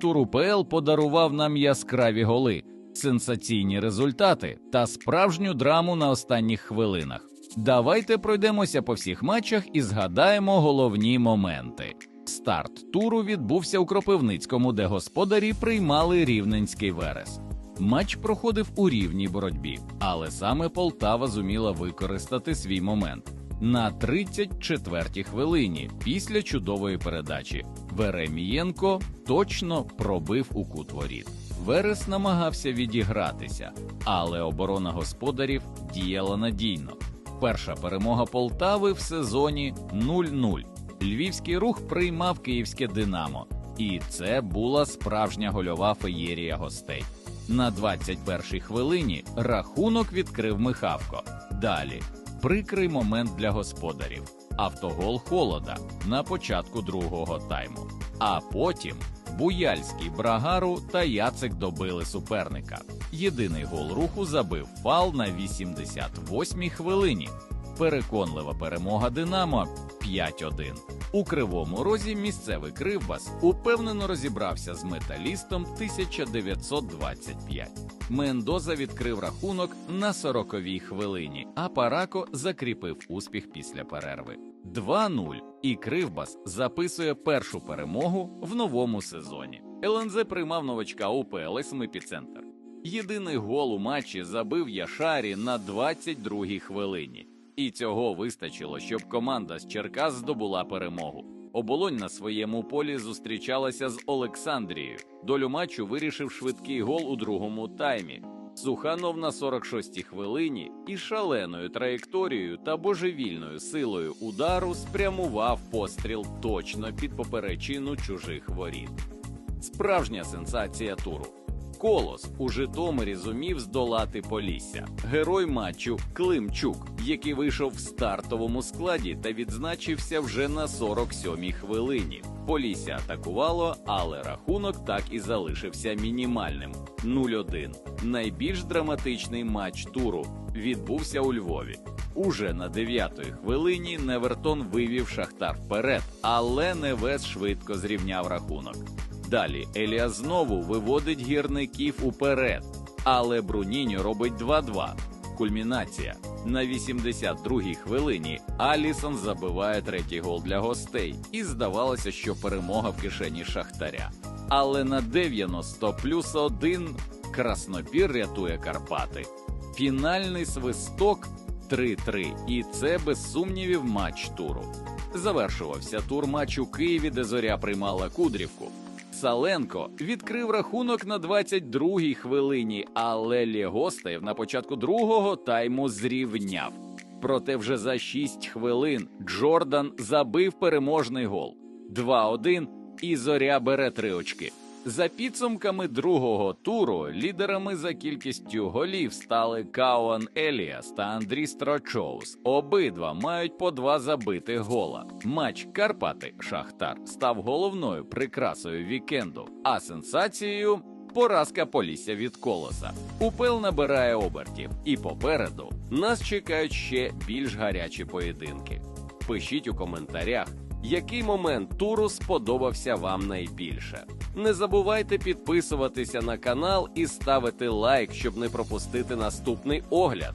тур УПЛ подарував нам яскраві голи, сенсаційні результати та справжню драму на останніх хвилинах. Давайте пройдемося по всіх матчах і згадаємо головні моменти. Старт туру відбувся у Кропивницькому, де господарі приймали рівненський верес. Матч проходив у рівній боротьбі, але саме Полтава зуміла використати свій момент. На 34-й хвилині після чудової передачі Веремієнко точно пробив у кут воріт. Верес намагався відігратися, але оборона господарів діяла надійно. Перша перемога Полтави в сезоні 0-0. Львівський рух приймав київське Динамо, і це була справжня гольова феєрія гостей. На 21-й хвилині рахунок відкрив Михавко. Далі прикрий момент для господарів. Автогол холода на початку другого тайму. А потім Буяльський, Брагару та Яцик добили суперника. Єдиний гол руху забив фал на 88-й хвилині. Переконлива перемога Динамо 5-1. У кривому розі місцевий кривбас упевнено розібрався з металістом 1925. Мендоза відкрив рахунок на 40-й хвилині, а Парако закріпив успіх після перерви. 2-0. І Кривбас записує першу перемогу в новому сезоні. ЛНЗ приймав новачка УПЛ «Епіцентр». Єдиний гол у матчі забив Яшарі на 22-й хвилині. І цього вистачило, щоб команда з Черкас здобула перемогу. Оболонь на своєму полі зустрічалася з Олександрією. Долю матчу вирішив швидкий гол у другому таймі. Суханов на 46-й хвилині і шаленою траєкторією та божевільною силою удару спрямував постріл точно під поперечину чужих воріт. Справжня сенсація туру. Колос у Житомирі зумів здолати Полісся. Герой матчу Климчук, який вийшов в стартовому складі та відзначився вже на 47-й хвилині. Полісся атакувало, але рахунок так і залишився мінімальним 0-1. Найбільш драматичний матч туру відбувся у Львові. Уже на 9-й хвилині Невертон вивів Шахтар вперед, але Невес швидко зрівняв рахунок. Далі Еліа знову виводить гірників уперед, але Бруніньо робить 2-2. Кульмінація. На 82-й хвилині Алісон забиває третій гол для гостей, і здавалося, що перемога в кишені Шахтаря. Але на 90 плюс 1 Краснопір рятує Карпати. Фінальний свисток 3-3, і це без сумнівів матч туру. Завершувався тур матч у Києві, де зоря приймала Кудрівку. Саленко відкрив рахунок на 22-й хвилині, але Лєгостаєв на початку другого тайму зрівняв. Проте вже за 6 хвилин Джордан забив переможний гол 2-1, і зоря бере три очки. За підсумками другого туру лідерами за кількістю голів стали Кауан Еліас та Андрій Строчоус. Обидва мають по два забитих гола. Матч Карпати Шахтар став головною прикрасою вікенду, а сенсацією поразка Полісся від колоса. УПЛ набирає обертів, і попереду нас чекають ще більш гарячі поєдинки. Пишіть у коментарях, який момент туру сподобався вам найбільше. Не забувайте підписуватися на канал і ставити лайк, щоб не пропустити наступний огляд.